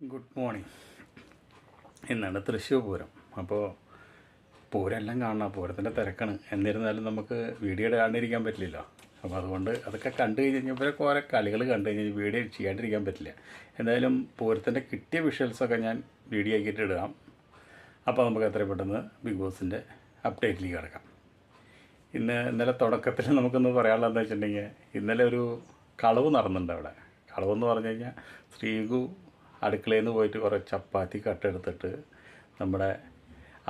Good morning. ഇന്നാണ് തൃശ്ശൂർ പൂരം. അപ്പോൾ പൂരെല്ലാം കാണണം. പൂരത്തിന്റെ തിരക്കാണ്. എന്നിരുന്നാലും നമുക്ക് വീഡിയോ കാണാണ്ടിരിക്കാൻ പറ്റില്ലല്ലോ. അപ്പോൾ അതുകൊണ്ട് അതൊക്കെ കണ്ടു കഴിഞ്ഞ് കഴിഞ്ഞപ്പോൾ കുറേ കളികൾ കണ്ടു കഴിഞ്ഞാൽ വീഡിയോ ചെയ്യാണ്ടിരിക്കാൻ പറ്റില്ല. എന്തായാലും പൂരത്തിന്റെ കിട്ടിയ വിഷ്വൽസൊക്കെ ഞാൻ വീഡിയോ ആക്കിയിട്ട് ഇടാം. അപ്പോൾ നമുക്ക് എത്രയും പെട്ടെന്ന് ബിഗ് ബോസിന്റെ അപ്ഡേറ്റിലേക്ക് കിടക്കാം. ഇന്ന് ഇന്നലെ തുടക്കത്തിൽ നമുക്കൊന്ന് പറയാനുള്ളതെന്ന് വെച്ചിട്ടുണ്ടെങ്കിൽ ഇന്നലെ ഒരു കളവ് നടന്നിട്ടുണ്ട് അവിടെ. കളവെന്ന് പറഞ്ഞു കഴിഞ്ഞാൽ ശ്രീകു അടുക്കളയിൽ നിന്ന് പോയിട്ട് കുറേ ചപ്പാത്തി കട്ടെടുത്തിട്ട് നമ്മുടെ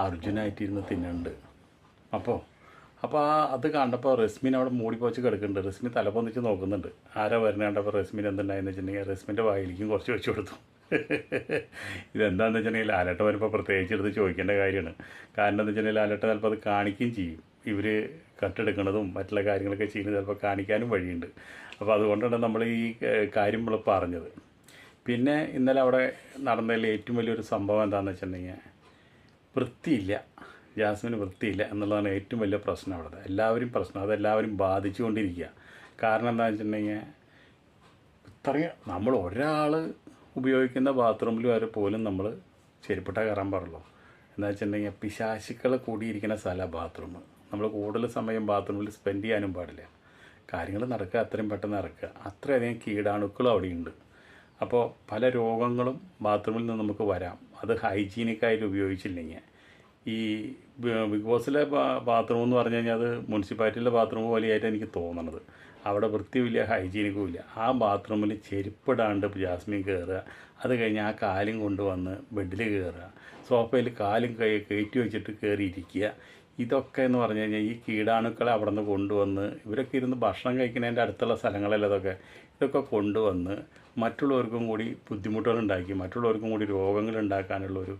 അർജുനായിട്ടിരുന്ന് തിന്നുന്നുണ്ട് അപ്പോൾ അപ്പോൾ ആ അത് കണ്ടപ്പോൾ റസ്മിൻ അവിടെ മൂടി പോച്ച് കിടക്കുന്നുണ്ട് റസ്മിൻ തലപ്പൊന്നിച്ച് നോക്കുന്നുണ്ട്. ആരാ വരുന്ന കണ്ടപ്പോൾ റസ്മിൻ എന്തുണ്ടായെന്ന് വെച്ചിട്ടുണ്ടെങ്കിൽ റസ്മിന്റെ വായിലേക്കും കുറച്ച് വെച്ച് കൊടുത്തു. ഇതെന്താണെന്ന് വെച്ചിട്ടുണ്ടെങ്കിൽ ലാലട്ട വരുമ്പോൾ പ്രത്യേകിച്ച് എടുത്ത് ചോദിക്കേണ്ട കാര്യമാണ്. കാരണം എന്താ വെച്ചിട്ടുണ്ടെങ്കിൽ ലാലട്ട ചിലപ്പോൾ അത് കാണിക്കുകയും ചെയ്യും. ഇവർ കട്ടെടുക്കുന്നതും മറ്റുള്ള കാര്യങ്ങളൊക്കെ ചെയ്യുന്നത് ചിലപ്പോൾ കാണിക്കാനും വഴിയുണ്ട്. അപ്പോൾ അതുകൊണ്ടാണ് നമ്മൾ ഈ കാര്യം നമ്മൾ പറഞ്ഞത്. പിന്നെ ഇന്നലെ അവിടെ നടന്നതിൽ ഏറ്റവും വലിയൊരു സംഭവം എന്താണെന്ന് വെച്ചിട്ടുണ്ടെങ്കിൽ വൃത്തിയില്ല. ജാസ്മിന് വൃത്തിയില്ല എന്നുള്ളതാണ് ഏറ്റവും വലിയ പ്രശ്നം അവിടെ എല്ലാവരും പ്രശ്നം. അതെല്ലാവരും ബാധിച്ചുകൊണ്ടിരിക്കുക. കാരണം എന്താണെന്ന് വെച്ചിട്ടുണ്ടെങ്കിൽ ഇത്രയും നമ്മൾ ഒരാൾ ഉപയോഗിക്കുന്ന ബാത്റൂമിൽ വരെ പോലും നമ്മൾ ചെരുപ്പിട്ട കയറാൻ പാടുള്ളൂ. എന്താ വെച്ചിട്ടുണ്ടെങ്കിൽ പിശാശുക്കൾ കൂടിയിരിക്കുന്ന സ്ഥലമാണ് ബാത്റൂം. നമ്മൾ കൂടുതൽ സമയം ബാത്റൂമിൽ സ്പെൻഡ് ചെയ്യാനും പാടില്ല. കാര്യങ്ങൾ നടക്കുക അത്രയും പെട്ടെന്ന് നടക്കുക. അത്രയധികം കീടാണുക്കളും അവിടെയുണ്ട്. അപ്പോൾ പല രോഗങ്ങളും ബാത്റൂമിൽ നിന്ന് നമുക്ക് വരാം. അത് ഹൈജീനിക്കായിട്ട് ഉപയോഗിച്ചില്ലെങ്കിൽ. ഈ ബിഗ് ബോസിലെ ബാത്റൂം എന്ന് പറഞ്ഞു കഴിഞ്ഞാൽ അത് മുനിസിപ്പാലിറ്റിയിലെ ബാത്റൂം പോലെയായിട്ട് എനിക്ക് തോന്നണത്. അവിടെ വൃത്തിയുമില്ല ഹൈജീനിക്കും ഇല്ല. ആ ബാത്റൂമിൽ ചെരുപ്പിടാണ്ട് ജാസ്മിൻ കയറുക. അത് കഴിഞ്ഞ് ആ കാലും കൊണ്ടുവന്ന് ബെഡിൽ കയറുക. സോഫയിൽ കാലും കൈ കയറ്റി വെച്ചിട്ട് കയറിയിരിക്കുക. ഇതൊക്കെ എന്ന് പറഞ്ഞു കഴിഞ്ഞാൽ ഈ കീടാണുക്കളെ അവിടെ നിന്ന് കൊണ്ടുവന്ന് ഇവരൊക്കെ ഇരുന്ന് ഭക്ഷണം കഴിക്കുന്നതിന്റെ അടുത്തുള്ള സ്ഥലങ്ങളിലതൊക്കെ ഇതൊക്കെ? കൊണ്ടുവന്ന് മറ്റുള്ളവർക്കും കൂടി ബുദ്ധിമുട്ടുകൾ ഉണ്ടാക്കി മറ്റുള്ളവർക്കും കൂടി രോഗങ്ങൾ ഉണ്ടാക്കാനുള്ള ഒരു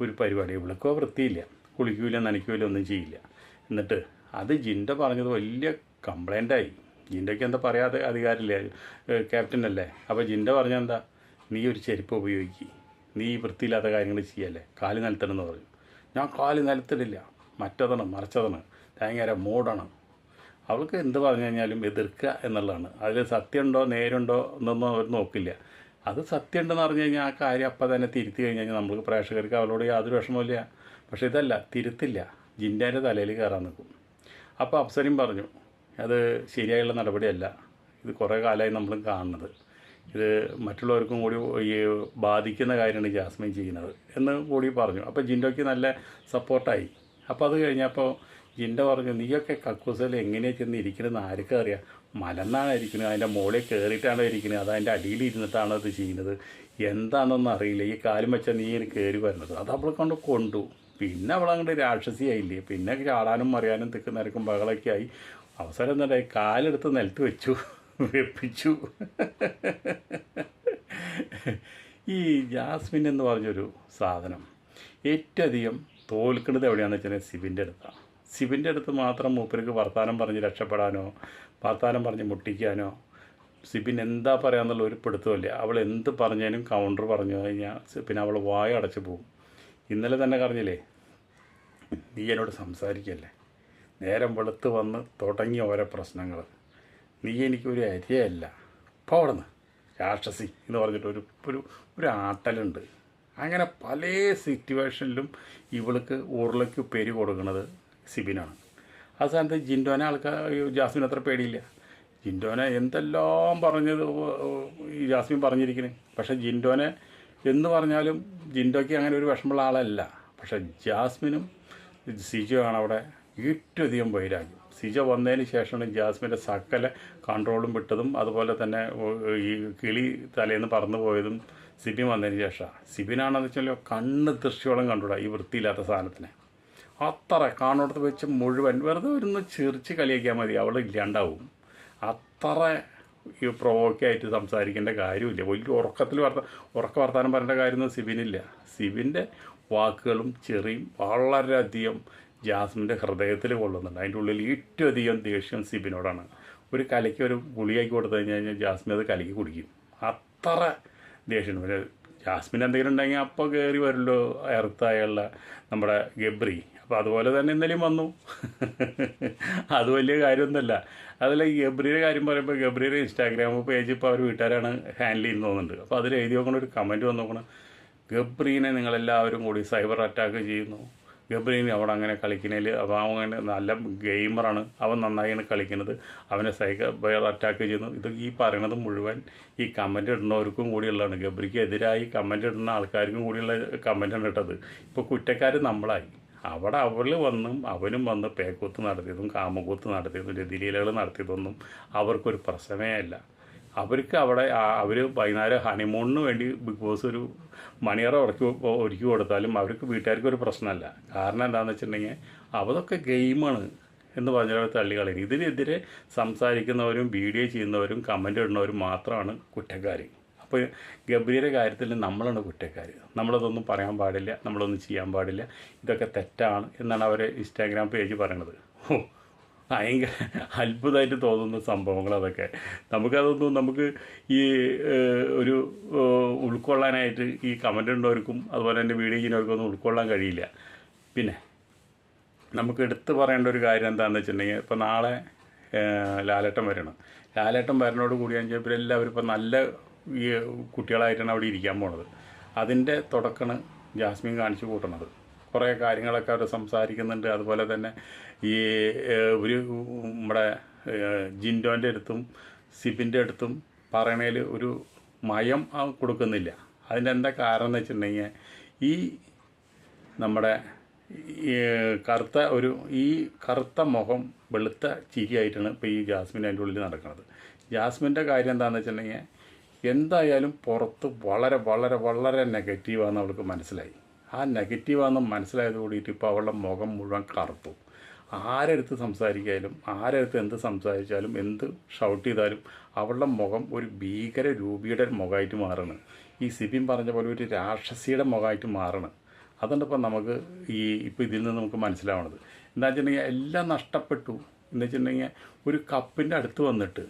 ഒരു പരിപാടി. ഇവൾക്കോ വൃത്തിയില്ല. കുളിക്കൂല നനയ്ക്കൂല ഒന്നും ചെയ്യില്ല. എന്നിട്ട് അത് ജിൻഡ പറഞ്ഞത് വലിയ കംപ്ലൈന്റായി ജിൻഡയ്ക്ക് എന്താ പറയാതെ അധികാരമില്ല ക്യാപ്റ്റൻ അല്ലേ? അപ്പോൾ ജിൻഡ പറഞ്ഞെന്താ നീ ഒരു ചെരുപ്പ് ഉപയോഗിക്കുക നീ വൃത്തിയില്ലാത്ത കാര്യങ്ങൾ ചെയ്യല്ലേ? കാൽ നിലത്തിടെന്ന് പറഞ്ഞു. ഞാൻ കാൽ നിലത്തിടില്ല. മറ്റതാണ് മറിച്ചതാണ്. ഭയങ്കര മൂടാണ്. അവൾക്ക് എന്ത് പറഞ്ഞു കഴിഞ്ഞാലും എതിർക്കുക എന്നുള്ളതാണ്. അതിൽ സത്യമുണ്ടോ നേരുണ്ടോ എന്നൊന്നും അവർ നോക്കില്ല. അത് സത്യമുണ്ടെന്ന് പറഞ്ഞു കഴിഞ്ഞാൽ ആ കാര്യം അപ്പം തന്നെ തിരുത്തി കഴിഞ്ഞ് കഴിഞ്ഞാൽ നമ്മൾക്ക് പ്രേക്ഷകർക്ക് അവളോട് യാതൊരു വിഷമമില്ല പക്ഷേ ഇതല്ല തിരുത്തില്ല. ജിന്റെ തലയിൽ കയറാൻ നിൽക്കും. അപ്പോൾ അപ്സരയും പറഞ്ഞു അത് ശരിയായുള്ള നടപടിയല്ല. ഇത് കുറേ കാലമായി നമ്മൾ കാണുന്നത്. ഇത് മറ്റുള്ളവർക്കും കൂടി ഈ ബാധിക്കുന്ന കാര്യമാണ് ജാസ്മിൻ ചെയ്യുന്നത്. എന്ന് കൂടി പറഞ്ഞു. അപ്പോൾ ജിൻഡോയ്ക്ക് നല്ല സപ്പോർട്ടായി അപ്പോൾ അത് കഴിഞ്ഞപ്പോൾ ജിൻഡ പറഞ്ഞു നീയൊക്കെ കക്കൂസിൽ എങ്ങനെയാണ് ചെന്ന് ഇരിക്കണമെന്ന് ആർക്കും അറിയാം? മലന്നാണ് ഇരിക്കുന്നത് അതിന്റെ മുകളിൽ കയറിയിട്ടാണോ ഇരിക്കുന്നത് അത് അതിന്റെ അടിയിൽ ഇരുന്നിട്ടാണോ അത് ചെയ്യുന്നത്? എന്താണെന്നൊന്നും അറിയില്ല. ഈ കാലും വെച്ചാൽ നീ ഇനി കയറി വരുന്നത് അത് അവളെ കൊണ്ട് കൊണ്ടു. പിന്നെ അവളങ്ങോട്ട് രാക്ഷസിയായില്ലേ. പിന്നെ ചാടാനും മറിയാനും തിക്ക് ബഹളൊക്കെ ആയി. അവസരം എന്തായി കാലെടുത്ത് നിലത്ത് വെച്ചു. വെപ്പിച്ചു. ഈ ജാസ്മിൻ എന്ന് പറഞ്ഞൊരു സാധനം. ഏറ്റവും തോൽക്കുന്നത് എവിടെയാണെന്ന് വെച്ചാൽ സിബിന്റെ അടുത്താണ് സിബിന്റെ അടുത്ത് മാത്രം മൂപ്പർക്ക് വർത്താനം പറഞ്ഞ് രക്ഷപ്പെടാനോ വർത്തമാനം പറഞ്ഞ് മുട്ടിക്കാനോ സിബിൻ എന്താ പറയാന്നുള്ള ഒരു പിടുത്തമില്ല അവൾ എന്ത് പറഞ്ഞാലും കൗണ്ടർ പറഞ്ഞു കഴിഞ്ഞാൽ പിന്നെ അവൾ വായ അടച്ചു പോകും. ഇന്നലെ തന്നെ പറഞ്ഞില്ലേ നീ എന്നോട് സംസാരിക്കല്ലേ? നേരം വെളുത്ത് വന്ന് തുടങ്ങി ഓരോ പ്രശ്നങ്ങൾ. നീ എനിക്കൊരു അരിയല്ല. പോടന്ന് രാക്ഷസി എന്ന് പറഞ്ഞിട്ട് ഒരു ഒരു ഒരു ആട്ടലുണ്ട്. അങ്ങനെ പല സിറ്റുവേഷനിലും ഇവൾക്ക് ഉരുളയ്ക്ക് പേര് കൊടുക്കുന്നത് സിബിനാണ്. ആ സ്ഥാനത്ത് ജിൻഡോനെ ആൾക്കാർ ജാസ്മിൻ അത്ര പേടിയില്ല. ജിൻഡോനെ എന്തെല്ലാം പറഞ്ഞത് ഈ ജാസ്മിൻ പറഞ്ഞിരിക്കുന്നത് പക്ഷേ ജിൻഡോനെ എന്ന് പറഞ്ഞാലും ജിൻഡോയ്ക്ക് അങ്ങനെ ഒരു വിഷമമുള്ള ആളല്ല. പക്ഷേ ജാസ്മിനും സിജോ ആണ് അവിടെ ഏറ്റവും അധികം വൈരാഗ്യം. സിജ വന്നതിന് ശേഷമാണ് ജാസ്മിന്റെ സകല കൺട്രോളും വിട്ടതും അതുപോലെ തന്നെ ഈ കിളി തലേന്ന് പറന്നു പോയതും സിബിൻ വന്നതിന് ശേഷമാണ് സിബിനാണെന്ന് വെച്ചാൽ കണ്ണ് ദൃശ്യോളം കണ്ടുകൂടാ ഈ വൃത്തിയില്ലാത്ത സാധനത്തിന്. അത്ര കാണോടത്ത് വെച്ച് മുഴുവൻ വെറുതെ ഒരുന്ന് ചിരിച്ച് കളിയാക്കിയാൽ മതി അവൾ ഇല്ലാണ്ടാവും. അത്ര ഈ പ്രൊവോക്കായിട്ട് സംസാരിക്കേണ്ട കാര്യമില്ല. വലിയ ഉറക്കത്തിൽ വർത്ത ഉറക്ക വർത്താനം പറയേണ്ട കാര്യമൊന്നും സിബിനില്ല. സിബിന്റെ വാക്കുകളും ചെറിയും വളരെയധികം ജാസ്മിന്റെ ഹൃദയത്തിൽ കൊള്ളുന്നുണ്ട്. അതിന്റെ ഉള്ളിൽ ഏറ്റവും അധികം ദേഷ്യം സിബിനോടാണ്. ഒരു കലയ്ക്ക് ഒരു ഗുളിയാക്കി കൊടുത്തു കഴിഞ്ഞ് കഴിഞ്ഞാൽ ജാസ്മിൻ അത് കലക്കി കുടിക്കും. അത്ര ദേഷ്യം പിന്നെ ജാസ്മിൻ എന്തെങ്കിലും ഉണ്ടെങ്കിൽ അപ്പോൾ കയറി വരുമല്ലോ എർത്തായുള്ള നമ്മുടെ ഗബ്രി. അപ്പോൾ അതുപോലെ തന്നെ ഇന്നലെയും വന്നു. അത് വലിയ കാര്യമൊന്നുമല്ല. അതിൽ ഈ ഗബ്രിയുടെ കാര്യം പറയുമ്പോൾ ഗബ്രിയുടെ ഇൻസ്റ്റാഗ്രാം പേജ് ഇപ്പോൾ അവർ വീട്ടുകാരാണ് ഹാൻഡിൽ ചെയ്യുന്നു തോന്നുന്നുണ്ട്. അപ്പോൾ അതിൽ എഴുതി നോക്കണ ഒരു കമന്റ് വന്നു നോക്കണം. ഗബ്രീനെ നിങ്ങളെല്ലാവരും കൂടി സൈബർ അറ്റാക്ക് ചെയ്യുന്നു. ഗബ്രീൻ അവിടെ അങ്ങനെ കളിക്കുന്നതിൽ അപ്പോൾ അവൻ നല്ല ഗെയിമറാണ്. അവൻ നന്നായിട്ട് കളിക്കുന്നത്. അവനെ സൈബർ അറ്റാക്ക് ചെയ്യുന്നു. ഇത് ഈ പറയുന്നത് മുഴുവൻ ഈ കമന്റ് ഇടുന്നവർക്കും കൂടിയുള്ളതാണ്. ഗബ്രിക്ക് എതിരായി കമന്റ് ഇടുന്ന ആൾക്കാർക്കും കൂടിയുള്ള കമന്റാണ് ഇട്ടത്. ഇപ്പോൾ കുറ്റക്കാർ നമ്മളായി. അവിടെ അവൾ വന്നും അവനും വന്ന് പേക്കൂത്ത് നടത്തിയതും കാമകൂത്ത് നടത്തിയതും രതിലീലകൾ നടത്തിയതൊന്നും അവർക്കൊരു പ്രശ്നമേ അല്ല. അവർക്ക് അവിടെ അവർ വൈകുന്നേരം ഹണിമൂണിന് വേണ്ടി ബിഗ് ബോസ് ഒരു മണിയറ ഉറക്കി ഒരുക്കി കൊടുത്താലും അവർക്ക് വീട്ടുകാർക്ക് ഒരു പ്രശ്നമല്ല. കാരണം എന്താണെന്ന് വെച്ചിട്ടുണ്ടെങ്കിൽ അതൊക്കെ ഗെയിമാണ് എന്ന് പറഞ്ഞാൽ തള്ളിക്കളയും ഇതിനെതിരെ സംസാരിക്കുന്നവരും വീഡിയോ ചെയ്യുന്നവരും കമന്റ് ഇടുന്നവരും മാത്രമാണ് കുറ്റക്കാർ അപ്പോൾ ഗംഭീര കാര്യത്തിൽ നമ്മളാണ് കുറ്റക്കാർ നമ്മളതൊന്നും പറയാൻ പാടില്ല നമ്മളൊന്നും ചെയ്യാൻ പാടില്ല. ഇതൊക്കെ തെറ്റാണ് എന്നാണ് അവർ ഇൻസ്റ്റാഗ്രാം പേജ് പറയണത്. ഓ ഭയങ്കര അത്ഭുതമായിട്ട് തോന്നുന്ന സംഭവങ്ങൾ അതൊക്കെ നമുക്കതൊന്നും നമുക്ക് ഈ ഒരു ഉൾക്കൊള്ളാനായിട്ട് ഈ കമന്റ് ഉള്ളവർക്കും അതുപോലെ തന്നെ വീഡിയോ ചെയ്യുന്നവർക്കും ഒന്നും ഉൾക്കൊള്ളാൻ കഴിയില്ല. പിന്നെ നമുക്ക് എടുത്തു പറയേണ്ട ഒരു കാര്യം എന്താണെന്ന് വെച്ചിട്ടുണ്ടെങ്കിൽ ഇപ്പോൾ നാളെ ലാലേട്ടൻ വരണം. ലാലേട്ടൻ വരണോട് കൂടിയാന്ന് വെച്ചാൽ എല്ലാവരും ഇപ്പോൾ നല്ല ഈ കുട്ടികളായിട്ടാണ് അവിടെ ഇരിക്കാൻ പോണത്. അതിന്റെ തുടക്കമാണ് ജാസ്മിൻ കാണിച്ചു കൂട്ടണത്. കുറേ കാര്യങ്ങളൊക്കെ അവർ സംസാരിക്കുന്നുണ്ട്. അതുപോലെ തന്നെ ഈ ഒരു നമ്മുടെ ജിൻഡോന്റെ അടുത്തും സിബിന്റെ അടുത്തും പറയണതിൽ ഒരു മയം കൊടുക്കുന്നില്ല. അതിന്റെ എന്താ കാരണം എന്ന് വെച്ചിട്ടുണ്ടെങ്കിൽ ഈ നമ്മുടെ കറുത്ത ഒരു ഈ കറുത്ത മുഖം വെളുത്ത ചിരിയായിട്ടാണ് ഇപ്പോൾ ഈ ജാസ്മിൻ അതിന്റെ ഉള്ളിൽ നടക്കുന്നത് ജാസ്മിന്റെ കാര്യം എന്താണെന്ന് വെച്ചിട്ടുണ്ടെങ്കിൽ എന്തായാലും പുറത്ത് വളരെ വളരെ വളരെ നെഗറ്റീവാണെന്ന് അവൾക്ക് മനസ്സിലായി. ആ നെഗറ്റീവാണെന്ന് മനസ്സിലായത് കൂടിയിട്ട് ഇപ്പോൾ അവളുടെ മുഖം മുഴുവൻ കറുത്തു. ആരെടുത്ത് സംസാരിക്കാനും ആരെടുത്ത് എന്ത് സംസാരിച്ചാലും എന്ത് ഷൗട്ട് ചെയ്താലും അവളുടെ മുഖം ഒരു ഭീകര രൂപിയുടെ മുഖമായിട്ട് മാറണം ഈ സിബിൻ പറഞ്ഞ പോലെ ഒരു രാക്ഷസിയുടെ മുഖമായിട്ട് മാറണം അതുകൊണ്ട് ഇപ്പം നമുക്ക് ഈ ഇപ്പോൾ ഇതിൽ നിന്ന് നമുക്ക് മനസ്സിലാവണത്. എന്താ വെച്ചിട്ടുണ്ടെങ്കിൽ എല്ലാം നഷ്ടപ്പെട്ടു. എന്ന് വെച്ചിട്ടുണ്ടെങ്കിൽ ഒരു കപ്പിന്റെ അടുത്ത് വന്നിട്ട്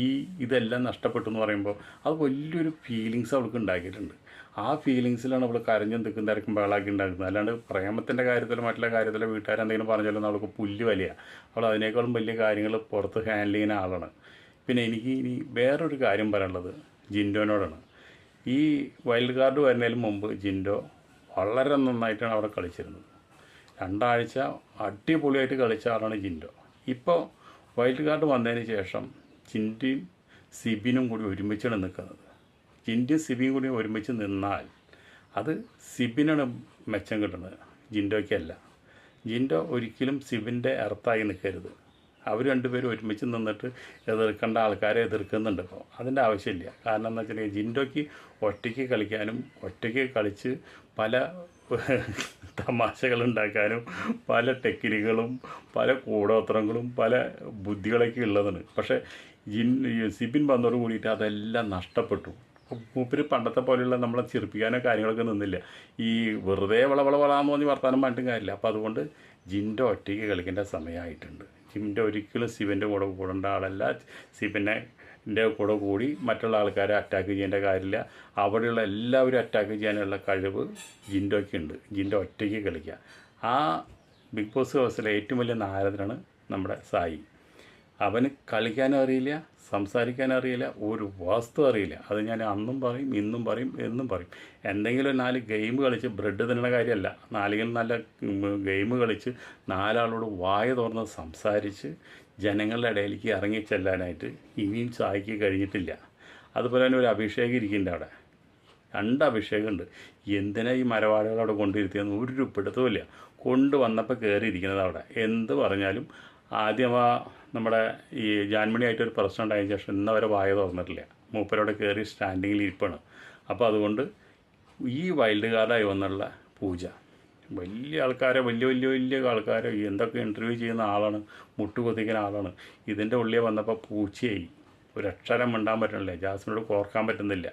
ഈ ഇതെല്ലാം നഷ്ടപ്പെട്ടു എന്ന് പറയുമ്പോൾ അത് വലിയൊരു ഫീലിങ്സ് അവൾക്ക് ഉണ്ടാക്കിയിട്ടുണ്ട്. ആ ഫീലിങ്സിലാണ് അവൾ കരഞ്ഞു തിക്കും തിരക്കും ബഹളാക്കി ഉണ്ടാക്കുന്നത്. അല്ലാണ്ട് പ്രേമത്തിന്റെ കാര്യത്തിലോ മറ്റുള്ള കാര്യത്തിലോ വീട്ടുകാരെന്തെങ്കിലും പറഞ്ഞാലും അവൾക്ക് പുല്ല് വലിയ. അവൾ അതിനേക്കാളും വലിയ കാര്യങ്ങൾ പുറത്ത് ഹാൻഡിൽ ചെയ്യുന്ന ആളാണ്. പിന്നെ എനിക്ക് ഇനി വേറൊരു കാര്യം പറയാനുള്ളത് ജിൻഡോനോടാണ്. ഈ വൈൽഡ് കാർഡ് വരുന്നതിന് മുമ്പ് ജിൻഡോ വളരെ നന്നായിട്ടാണ് അവിടെ കളിച്ചിരുന്നത്. രണ്ടാഴ്ച അടിപൊളിയായിട്ട് കളിച്ച ആളാണ് ജിൻഡോ. ഇപ്പോൾ വൈൽഡ് കാർഡ് വന്നതിന് ശേഷം ചിൻഡിയും സിബിനും കൂടി ഒരുമിച്ചാണ് നിൽക്കുന്നത്. ചിന്റിയും സിബിയും കൂടി ഒരുമിച്ച് നിന്നാൽ അത് സിബിനാണ് മെച്ചം കിട്ടുന്നത്. ജിൻഡോയ്ക്കല്ല ജിൻഡോ ഒരിക്കലും സിബിന്റെ അർത്ഥമായി നിൽക്കരുത്. അവർ രണ്ടുപേരും ഒരുമിച്ച് നിന്നിട്ട് എതിർക്കേണ്ട ആൾക്കാരെ എതിർക്കുന്നുണ്ട് ഇപ്പോൾ അതിന്റെ ആവശ്യമില്ല. കാരണം എന്ന് വെച്ചിട്ടുണ്ടെങ്കിൽ ജിൻഡോയ്ക്ക് ഒറ്റയ്ക്ക് കളിക്കാനും ഒറ്റയ്ക്ക് കളിച്ച് പല തമാശകൾ ഉണ്ടാക്കാനും പല ടെക്നിക്കുകളും പല കൂടോത്രങ്ങളും പല ബുദ്ധികളൊക്കെ ഉള്ളതാണ്. പക്ഷേ ജിൻ സിബിൻ വന്നതോട് കൂടിയിട്ട് അതെല്ലാം നഷ്ടപ്പെട്ടു. മൂപ്പര് പണ്ടത്തെ പോലെയുള്ള നമ്മളെ ചിരിപ്പിക്കാനോ കാര്യങ്ങളൊക്കെ നിന്നില്ല. ഈ വെറുതെ വളവള വളാന്ന് പറഞ്ഞ് വർത്താനം പറഞ്ഞിട്ടും കാര്യമില്ല. അപ്പോൾ അതുകൊണ്ട് ജിന്റെ ഒറ്റയ്ക്ക് കളിക്കേണ്ട സമയമായിട്ടുണ്ട്. ജിന്റെ ഒരിക്കലും ശിവന്റെ കൂടെ കൂടേണ്ട ആളല്ല. ശിവനെ ന്റെ കൂടെ കൂടി മറ്റുള്ള ആൾക്കാരെ അറ്റാക്ക് ചെയ്യേണ്ട കാര്യമില്ല. അവിടെയുള്ള എല്ലാവരും അറ്റാക്ക് ചെയ്യാനുള്ള കഴിവ് ജിൻഡോയ്ക്ക് ഉണ്ട് ജിൻഡോ ഒറ്റയ്ക്ക് കളിക്കുക ആ ബിഗ് ബോസ് ഹൗസിലെ ഏറ്റവും വലിയ നാരദനാണ് നമ്മുടെ സായി. അവന് കളിക്കാനും അറിയില്ല സംസാരിക്കാനും അറിയില്ല ഒരു വസ്തു അറിയില്ല. അത് ഞാൻ അന്നും പറയും ഇന്നും പറയും എന്നും പറയും. എന്തെങ്കിലും നാല് ഗെയിം കളിച്ച് ബ്രെഡ് തിന്നണ കാര്യമല്ല. നാലെങ്കിലും നല്ല ഗെയിം കളിച്ച് നാലാളോട് വായ തുറന്ന് സംസാരിച്ച് ജനങ്ങളുടെ ഇടയിലേക്ക് ഇറങ്ങി ചെല്ലാനായിട്ട് ഇനിയും സായിക്ക് കഴിഞ്ഞിട്ടില്ല. അതുപോലെ തന്നെ ഒരു അഭിഷേകം ഇരിക്കുന്നുണ്ട് അവിടെ. രണ്ട് അഭിഷേകമുണ്ട്. എന്തിനാ ഈ മരവാടുകൾ അവിടെ കൊണ്ടിരുത്തിയെന്ന് ഒരു പിടുത്തമില്ല കൊണ്ടുവന്നപ്പോൾ കയറിയിരിക്കുന്നത് അവിടെ. എന്ത് പറഞ്ഞാലും ആദ്യം ആ നമ്മുടെ ഈ ജാൻമണിയായിട്ട് ഒരു പ്രശ്നം ഉണ്ടായതിന് ശേഷം ഇന്ന് വരെ വായ തുറന്നിട്ടില്ല. മൂപ്പരോടെ കയറി സ്റ്റാൻഡിങ്ങിൽ ഇരിപ്പാണ്. അപ്പോൾ അതുകൊണ്ട് ഈ വൈൽഡ് കാർഡായി വന്നുള്ള പൂജ. വലിയ ആൾക്കാരെ വലിയ വലിയ വലിയ ആൾക്കാരെ എന്തൊക്കെ ഇന്റർവ്യൂ ചെയ്യുന്ന ആളാണ് മുട്ടു കൊതിക്കുന്ന ആളാണ്. ഇതിന്റെ ഉള്ളിൽ വന്നപ്പോൾ പൂച്ചയായി. ഒരു അക്ഷരം മിണ്ടാൻ പറ്റണില്ല. ജാസ്മിനോട് കോർക്കാൻ പറ്റുന്നില്ല.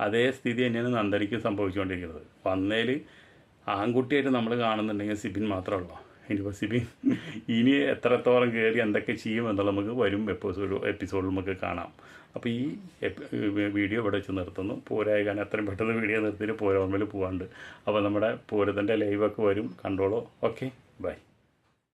അതേ സ്ഥിതി തന്നെയാണ് നന്ദനിക്ക് സംഭവിച്ചുകൊണ്ടിരിക്കുന്നത്. വന്നേൽ ആൺകുട്ടിയായിട്ട് നമ്മൾ കാണുന്നുണ്ടെങ്കിൽ സിബിൻ മാത്രമേ ഉള്ളൂ. സിബിൻ ഇനി എത്രത്തോളം കയറി എന്തൊക്കെ ചെയ്യും എന്നുള്ള നമുക്ക് വരും എപ്പിസോഡ് എപ്പിസോഡിൽ നമുക്ക് കാണാം. അപ്പോൾ ഈ വീഡിയോ ഇവിടെ വെച്ച് നിർത്തുന്നു. പോരായ കാരണം എത്രയും പെട്ടെന്ന് വീഡിയോ നിർത്തിയിട്ട് പോരോർമ്മയിൽ പോകാണ്ട് അപ്പോൾ നമ്മുടെ പൂരത്തിന്റെ ലൈവൊക്കെ വരും. കണ്ടോളൂ. Okay bye